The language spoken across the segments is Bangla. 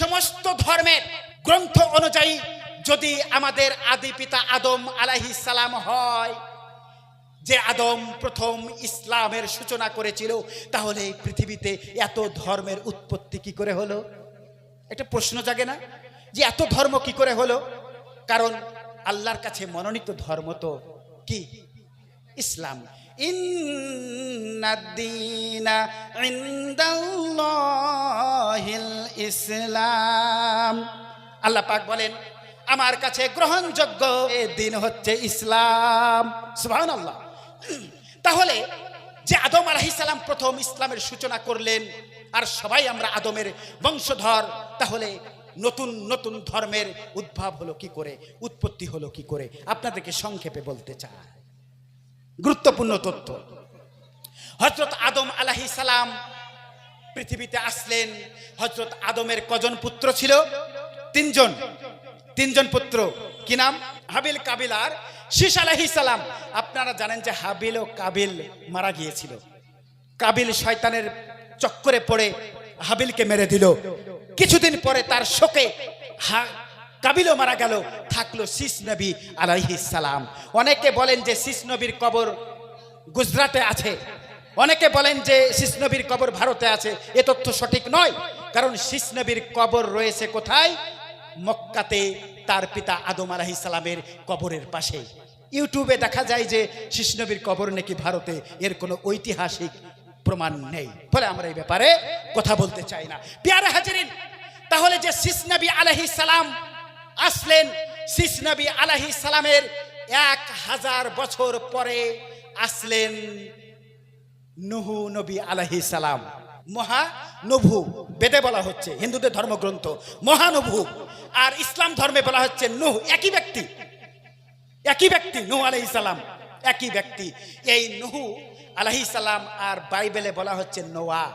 সমস্ত ধর্মের গ্রন্থ অনুযায়ী যদি আমাদের আদি পিতা আদম আলাইহিস সালাম হয়, যে আদম প্রথম ইসলামের সূচনা করেছিল, তাহলে এই পৃথিবীতে এত ধর্মের উৎপত্তি কি করে হলো? একটা প্রশ্ন জাগে না? যে এত ধর্ম কি করে হলো? কারণ আল্লাহর কাছে মনোনীত ধর্ম তো কি? ইসলাম। ইসলাম। আল্লাহ পাক বলেন, আমার কাছে গ্রহণযোগ্য এ দিন হচ্ছে ইসলাম। সুবহানাল্লাহ। তাহলে যে আদম আলাইহিস সালাম প্রথম ইসলামের সূচনা করলেন, আর সবাই আমরা আদমের বংশধর, তাহলে নতুন নতুন ধর্মের উদ্ভব হলো কি করে? উৎপত্তি হলো কি করে? আপনাদেরকে সংক্ষেপে বলতে চাই। গুরুত্বপূর্ণ তথ্য। হজরত আদম আলাহি সালাম পৃথিবীতে আসলেন। হজরত আদমের কজন পুত্র ছিল? তিনজন। তিনজন পুত্র। কি নাম? হাবিল কাবিল আর শীষ আলাহি সালাম। আপনারা জানেন যে হাবিল ও কাবিল মারা গিয়েছিল। কাবিল শয়তানের চক্করে পড়ে হাবিলকে মেরে দিল। কিছুদিন পরে তার শোকে কাবিলও মারা গেল, থাকল শীষ নবী সালাম। অনেকে বলেন যে শীষ নবীর কবর গুজরাটে আছে। অনেকে বলেন যে শীষ নবীর কবর ভারতে আছে। এ তথ্য সঠিক নয়, কারণ শীষ নবীর কবর রয়েছে কোথায়? মক্কাতে তার পিতা আদম সালামের কবরের পাশে। ইউটিউবে দেখা যায় যে শীষ নবীর কবর নাকি ভারতে, এর কোনো ঐতিহাসিক প্রমাণ নেই। ফলে আমরা এই ব্যাপারে কথা বলতে চাই না। পিয়ারে হাজারিন, তাহলে যে শীষ নবী আলাহিস সালাম আসলেন শীষ নবী আলাহিস সালামের এক হাজার বছর পরে আসলেন নুহু নবী আলাহি সালাম। মহানভু বেদে বলা হচ্ছে, হিন্দুদের ধর্মগ্রন্থ। মহানভু আর ইসলাম ধর্মে বলা হচ্ছে নুহ, একই ব্যক্তি। একই ব্যক্তি, নুহ আলাহি সালাম, একই ব্যক্তি। এই নুহু আলাহি সালাম আর বাইবেলে বলা হচ্ছে নোয়া।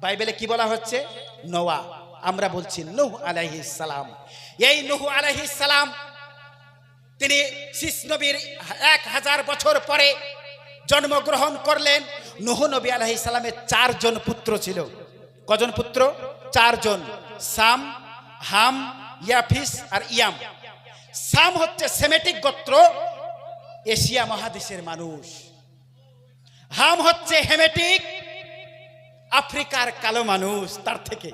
বাইবেলে কি বলা হচ্ছে? নোয়া। আমরা বলছি নুহ আলাহি সালাম। এই নুহু আলাহি সালাম তিনি নবীর এক হাজার বছর পরে জন্মগ্রহণ করলেন। নুহ নবী আলহি সালামের চারজন পুত্র ছিল। কজন পুত্র? চারজন। সাম, হাম, ইয়াফিস আর ইয়াম। সাম হচ্ছে সেমেটিক গোত্র, এশিয়া মহাদেশের মানুষ। হাম হচ্ছে হেমেটিক, আফ্রিকার কালো মানুষ তার থেকে।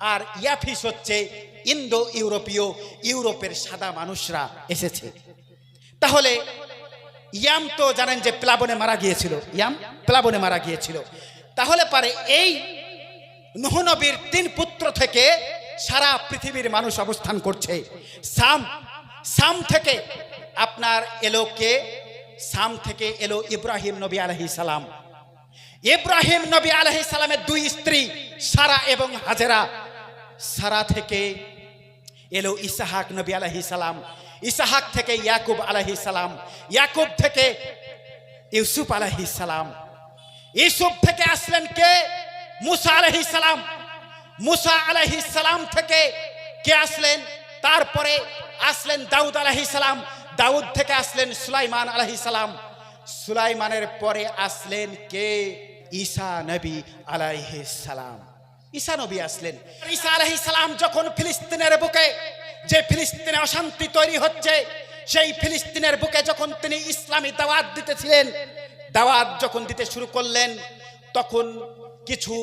আর ইয়াফিস হচ্ছে ইন্দো ইউরোপীয় ইউরোপের সাদা মানুষরা এসেছে। তাহলে ইয়াম তো জানেন যে প্লাবনে মারা গিয়েছিল। ইয়াম প্লাবনে মারা গিয়েছিল। তাহলে পারে এই নহনবীর তিন পুত্র থেকে সারা পৃথিবীর মানুষ অবস্থান করছে। সাম সাম থেকে আপনার এলো কে? সাম থেকে এলো ইব্রাহিম নবী আলহি সালাম। ইব্রাহিম নবী আলহি সালামের দুই স্ত্রী সারা এবং হাজেরা। সারা থেকে এলো ইসাহাক নবী আলহি সালাম। ইসাহাক থেকে ইয়াকুব আলহি সালাম। ইয়াকুব থেকে ইউসুফ আলহি সালাম। ইউসুফ থেকে আসলেন কে? মুসা আলহি সালাম। মুসা আলহি সালাম থেকে কে আসলেন? তারপরে আসলেন দাউদ আলহি সালাম। দাউদ থেকে আসলেন সুলাইমান আলহি সালাম। সুলাইমানের পরে আসলেন কে? ঈসা নবী আলাইহি সালাম। ঈসা নবী আসলেন। ঈসা আলাইহি সালাম যখন ফিলিস্তিনের বুকে যে ফিলিস্তিনে অশান্তি তৈরি হচ্ছে, সেই ফিলিস্তিনের বুকে যখন তিনি ইসলামী দাওয়াত দিতেছিলেন, দাওয়াত যখন দিতে শুরু করলেন, তখন কিছু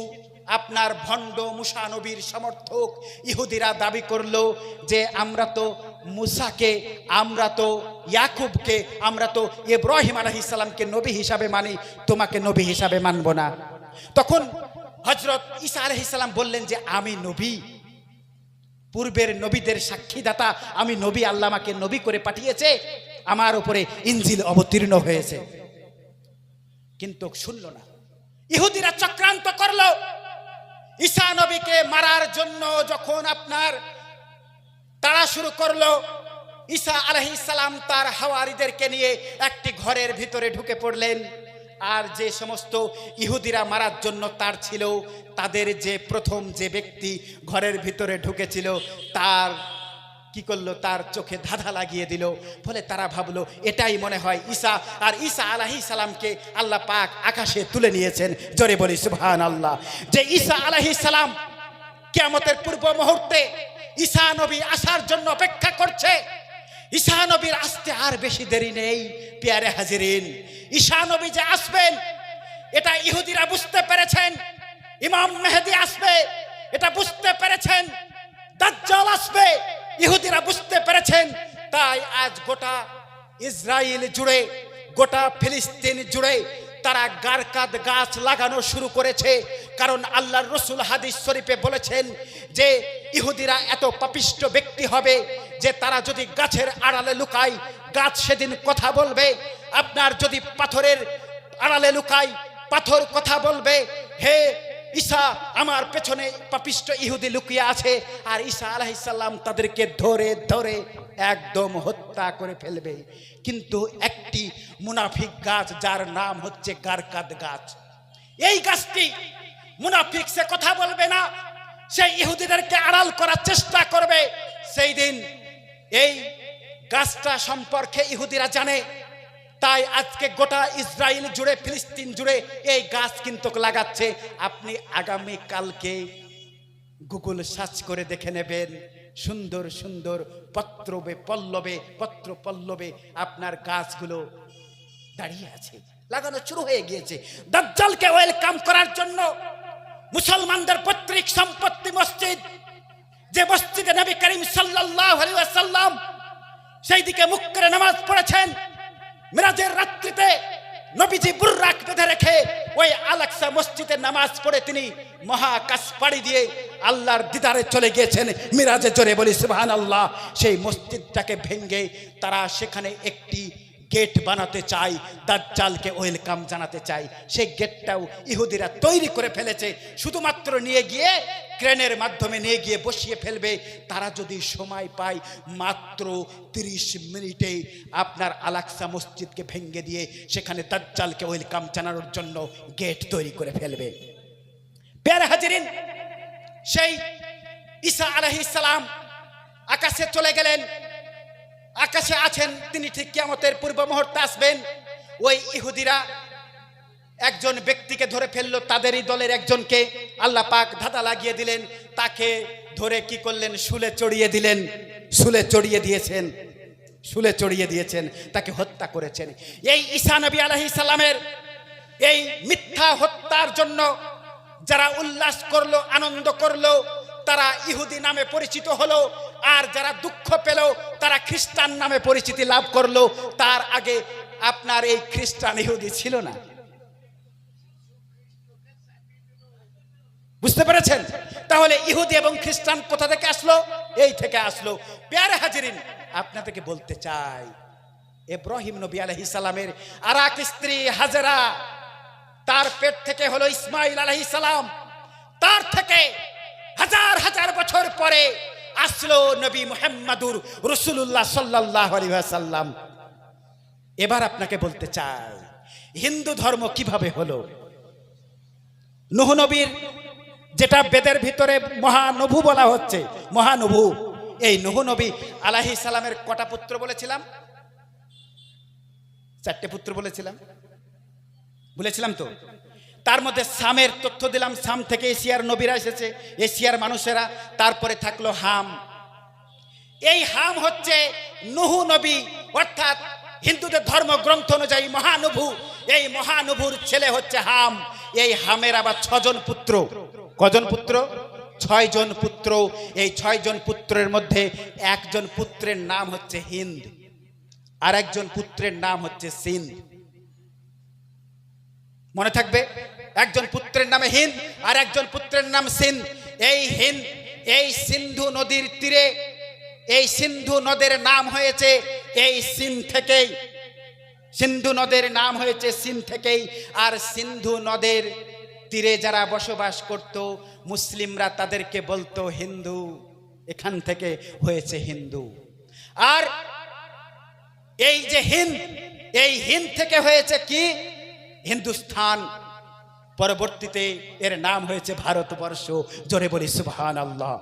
আপনার ভণ্ড মুসা নবীর সমর্থক ইহুদিরা দাবি করল যে, আমরা তো মুসাকে, আমরা তো ইয়াকুবকে, আমরা তো ইব্রাহিম আলহিস সালামকে নবী হিসাবে মানি, তোমাকে নবী হিসাবে মানব না। তখন হজরত ঈসা আলহিস সালাম বললেন যে, আমি নবী। পূর্বের নবীদের সাক্ষীদাতা আমি নবী, আল্লাহ আমাকে নবী করে পাঠিয়েছে। আমার উপরে ইঞ্জিল অবতীর্ণ হয়েছে। কিন্তু শুনল না। ইহুদিরা চক্রান্ত করল। ঈসা নবীকে মারার জন্য যখন আপনার তারা শুরু করল, ঈসা আলহি সালাম তার হাওয়ারিদেরকে নিয়ে একটি ঘরের ভিতরে ঢুকে পড়লেন। আর যে সমস্ত ইহুদিরা মারার জন্য তার ছিল, তাদের যে প্রথম যে ব্যক্তি ঘরের ভিতরে ঢুকেছিল, তার কি করল? তার চোখে ধাঁধা লাগিয়ে দিল। ফলে তারা ভাবলো, এটাই মনে হয় ঈসা। আর ঈসা আলাহি সালামকে আল্লাহ পাক আকাশে তুলে নিয়েছেন। জোরে বলি সুবহান আল্লাহ যে ঈসা আলাহি সালাম কিয়ামতের পূর্ব মুহূর্তে ঈসা নবী আসার জন্য অপেক্ষা করছে। ঈসা নবীর আসতে আর বেশি দেরি নেই, পেয়ারে হাজিরিন। ঈশানবী যে আসবেন, এটা ইহুদিরা বুঝতে পেরেছেন, ইমাম মেহেদি আসবে, এটা বুঝতে পেরেছেন, দাজ্জাল আসবে, ইহুদিরা বুঝতে পেরেছেন। তাই আজ গোটা ইসরায়েল জুড়ে, গোটা ফিলিস্তিন জুড়ে তারা গারকাদ গাছ লাগানো শুরু করেছে। কারণ আল্লাহর রসুল হাদিস শরীফে বলেছেন যে, ইহুদিরা এত পাপিষ্ট ব্যক্তি হবে যে তারা যদি গাছের আড়ালে লুকায়, গাছ সেদিন কথা বলবে। আপনার যদি পাথরের আড়ালে লুকায়, পাথর কথা বলবে, হে ঈসা, আমার পেছনে পাপিষ্ট ইহুদি লুকিয়ে আছে। আর ঈসা আলাইসাল্লাম তাদেরকে ধরে ধরে একদম হত্যা করে ফেলবে। কিন্তু একটি মুনাফিক গাছ, যার নাম হচ্ছে গারকাদ গাছ। এই গাছটি মুনাফিক সে কথা বলবে না সেই ইহুদিদেরকে আড়াল করার চেষ্টা করবে। সেই দিন এই গাছটা সম্পর্কে ইহুদিরা জানে, তাই আজকে গোটা ইসরায়েল জুড়ে, ফিলিস্তিন জুড়ে এই গাছ কিন্তু লাগাচ্ছে। আপনি আগামী কালকে গুগল সার্চ করে দেখে নেবেন, সুন্দর সুন্দর পত্রবে পল্লবে পত্র পল্লবে আপনার গাছগুলো দাঁড়িয়ে আছে, লাগানো শুরু হয়ে গিয়েছে। দাজ্জালকে ওয়েলকাম করার জন্য মুসলমানদের পৈতৃক সম্পত্তি মসজিদ, যে মসজিদে নবী করিম সাল্লাল্লাহু আলাইহি ওয়াসাল্লাম সেই দিকে মুখ করে নামাজ পড়েছেন। মিরাজের রাত্রিতে নবীজি বুর্রাক বেঁধে রেখে ওই আলাক্সা মসজিদে নামাজ পড়ে তিনি মহাকাশ পাড়ি দিয়ে আল্লাহর দিদারে চলে গিয়েছেন। মিরাজে জোরে বলি সুবহান আল্লাহ সেই মসজিদটাকে ভেঙ্গে তারা সেখানে একটি গেট বানাতে চাই, দাজ্জালকে ওয়েলকাম জানাতে চাই। সেই গেটটাও ইহুদিরা তৈরি করে ফেলেছে। শুধুমাত্র নিয়ে গিয়ে, ক্রেনের মাধ্যমে নিয়ে গিয়ে বসিয়ে ফেলবে। তারা যদি সময় পায়, মাত্র তিরিশ মিনিটে আপনার আলাক্সা মসজিদকে ভেঙ্গে দিয়ে সেখানে দাজ্জালকে ওয়েলকাম জানানোর জন্য গেট তৈরি করে ফেলবে। পেয়ারে হাজিরিন, সেই ঈসা আলাইহিস সালাম আকাশে চলে গেলেন। আকাশে আছেন, তিনি ঠিক কিয়ামতের পূর্ব মুহূর্তে আসবেন। ওই ইহুদিরা একজন ব্যক্তিকে ধরে ফেলল, তাদেরই দলের একজনকে। আল্লাহ পাক ধাঁধা লাগিয়ে দিলেন, তাকে ধরে কি করলেন? শুলে চড়িয়ে দিলেন, শুলে চড়িয়ে দিয়েছেন, শুলে চড়িয়ে দিয়েছেন, তাকে হত্যা করেছেন। এই ঈসা নবী আলহি সাল্লামের এই মিথ্যা হত্যার জন্য যারা উল্লাস করল, আনন্দ করল, তারা ইহুদি নামে পরিচিত হলো আর যারা দুঃখ পেল, তারা খ্রিস্টান নামে পরিচিতি লাভ করল, তার আগে আপনার এই খ্রিস্টান ইহুদি ছিল না। বুঝতে পেরেছেন? তাহলে ইহুদি এবং খ্রিস্টান কোথা থেকে আসলো? এই থেকে আসলো। পেয়ারে হাজিরিন, আপনাদেরকে বলতে চাই, এব্রাহিম নবী আলহি সালামের আর এক স্ত্রী হাজেরা, তার পেট থেকে হলো ইসমাইল আলহি সালাম। তার থেকে হাজার হাজার বছর পরে আসলো নবী মুহাম্মাদুর রসুল্লাহ সাল্লাহ আলী সাল্লাম এবার আপনাকে বলতে চাই, হিন্দু ধর্ম কীভাবে হলো? নবীর যেটা বেদের ভিতরে মহানভু বলা হচ্ছে মহানভু এই নবী আলাহি সালামের কটা পুত্র বলেছিলাম? চারটে পুত্র বলেছিলাম। বলেছিলাম তো? তার মধ্যে সামের তথ্য দিলাম, সাম থেকে এশিয়ার নবীরা এসেছে, এশিয়ার মানুষেরা। তারপরে থাকল হাম। এই হাম হচ্ছে নুহু নবী, অর্থাৎ হিন্দুদের ধর্মগ্রন্থ অনুযায়ী মহানুভু এই মহানুভুর ছেলে হচ্ছে হাম। এই হামের আবার ছজন পুত্র। কজন পুত্র? ছয় জন পুত্র। এই ছয় জন পুত্রের মধ্যে একজন পুত্রের নাম হচ্ছে হিন্দ আর একজন পুত্রের নাম হচ্ছে সিন্ধ। মনে থাকবে? একজন পুত্রের নামে হিন্দ আর একজন পুত্রের নাম সিন্ধ। এই হিন্দ, এই সিন্ধু নদীর তীরে, এই সিন্ধু নদের নাম হয়েছে এই সিন থেকেই। সিন্ধু নদের নাম হয়েছে সিন থেকেই আর সিন্ধু নদের তীরে যারা বসবাস করত, মুসলিমরা তাদেরকে বলতো হিন্দু। এখান থেকে হয়েছে হিন্দু। আর এই যে হিন্দ, এই হিন্দ থেকে হয়েছে কি? হিন্দুস্থান। পরবর্তীতে এর নাম হয়েছে ভারতবর্ষ। জোরে বলি সুবহান আল্লাহ